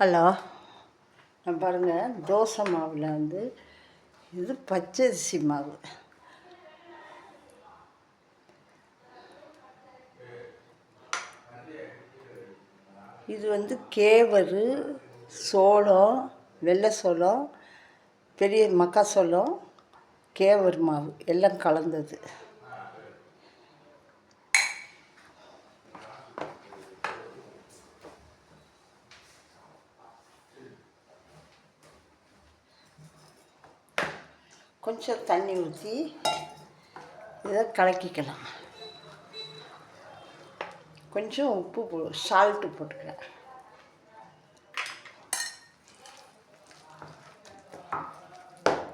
Hello. நான் பாருங்கள் தோசை மாவில் வந்து இது பச்சரிசி மாவு. இது வந்து கேவரு சோளம் வெள்ளை சோளம் பெரிய மக்காசோளம் கேவர் மாவு எல்லாம் கலந்தது. கொஞ்சம் தண்ணி ஊற்றி இதை கலக்கிக்கலாம். கொஞ்சம் உப்பு போ சால்ட்டு போட்டுக்கிறேன்.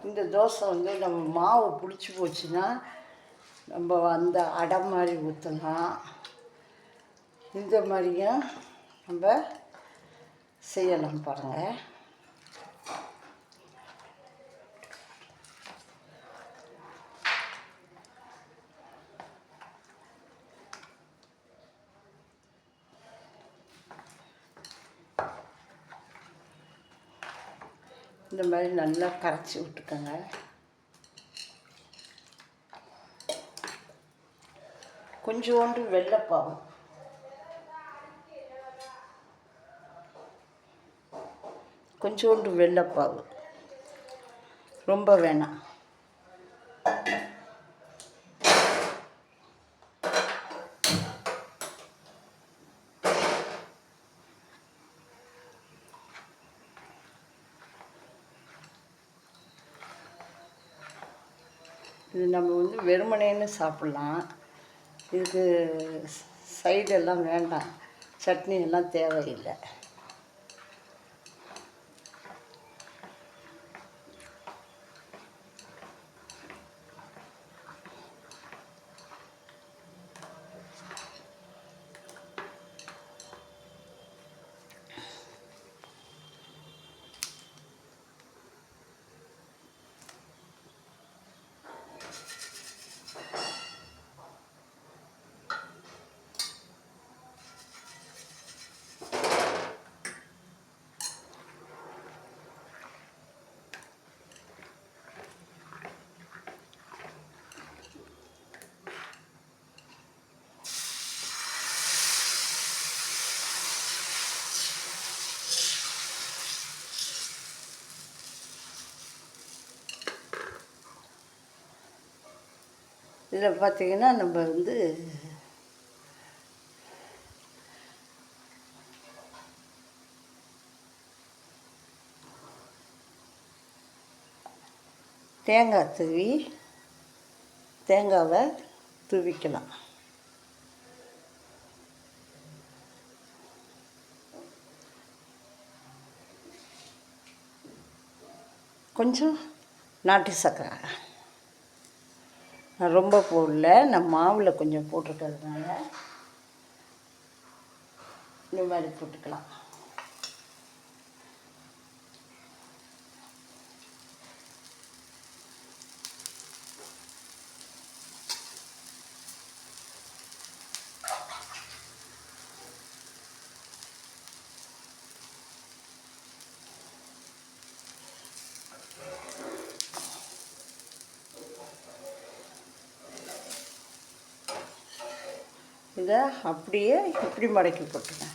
இந்த தோசை வந்து நம்ம மாவு பிடிச்சி போச்சுன்னா நம்ம அந்த அடை மாதிரி ஊற்றலாம் இந்த மாதிரியும் நம்ம செய்யலாம் பாருங்கள் இந்த மாதிரி நல்லா கரைச்சி விட்டுக்கோங்க. கொஞ்சோண்டு வெள்ளைப்பாவு. கொஞ்சோண்டு வெள்ளைப்பாவு. ரொம்ப வேணாம். இது நம்ம வந்து வெறுமனேன்னு சாப்பிட்லாம். இதுக்கு சைடெல்லாம் வேண்டாம். சட்னி எல்லாம் தேவையில்லை. இதில் பார்த்தீங்கன்னா நம்ம வந்து தேங்காய் துவி தேங்காவை துவிக்கலாம் கொஞ்சம் நாட்டு சர்க்கரை நான் ரொம்ப போடல. நான் மாவில் கொஞ்சம் போட்டிருக்கிறதுனால இந்த மாதிரி போட்டுக்கலாம். இதை அப்படியே இப்படி மடக்கி போட்டுருங்க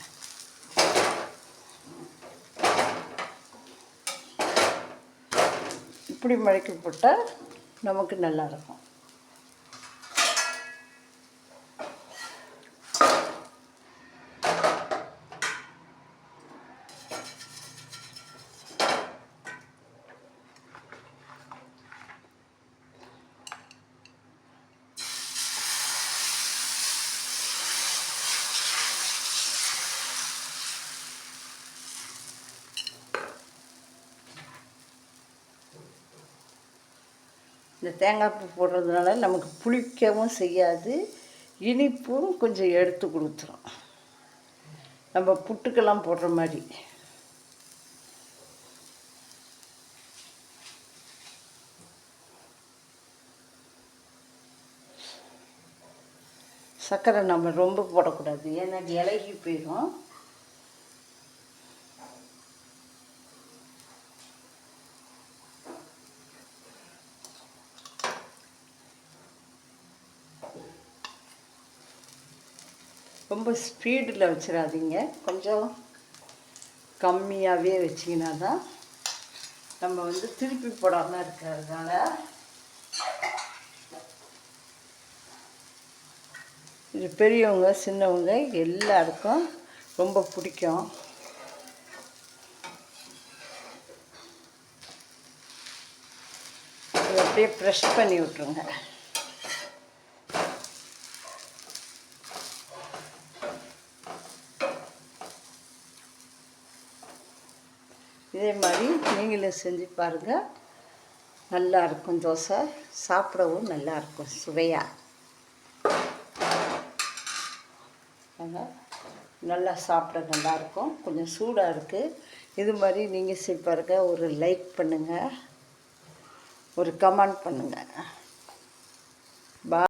இப்படி மடக்கி போட்டால் நமக்கு நல்லாயிருக்கும் இந்த தேங்காய் பூ போடுறதுனால நமக்கு புளிக்கவும் செய்யாது. இனிப்பும் கொஞ்சம் எடுத்து கொடுத்துரும். நம்ம புட்டுக்கெல்லாம் போடுற மாதிரி. சர்க்கரை நம்ம ரொம்ப போடக்கூடாது. ஏன்னா இலகி போயிடும். ரொம்ப ஸ்பீடில் வச்சிடாதீங்க கொஞ்சம் கம்மியாகவே வச்சிங்கன்னா தான் நம்ம வந்து திருப்பி போடாமல் இருக்கிறதுனால இது பெரியவங்க சின்னவங்க எல்லாருக்கும் ரொம்ப பிடிக்கும். அப்படியே ப்ரெஷ் பண்ணி விட்ருங்க இதே மாதிரி நீங்களும் செஞ்சு பாருங்கள் நல்லா இருக்கும் தோசை. சாப்பிடவும் நல்லா இருக்கும் சுவையாக நல்லா சாப்பிட நல்லாயிருக்கும். கொஞ்சம் சூடாக இருக்குது இது மாதிரி நீங்கள் செஞ்சு பாருங்க. ஒரு லைக் பண்ணுங்கள் ஒரு கமெண்ட் பண்ணுங்கள் பா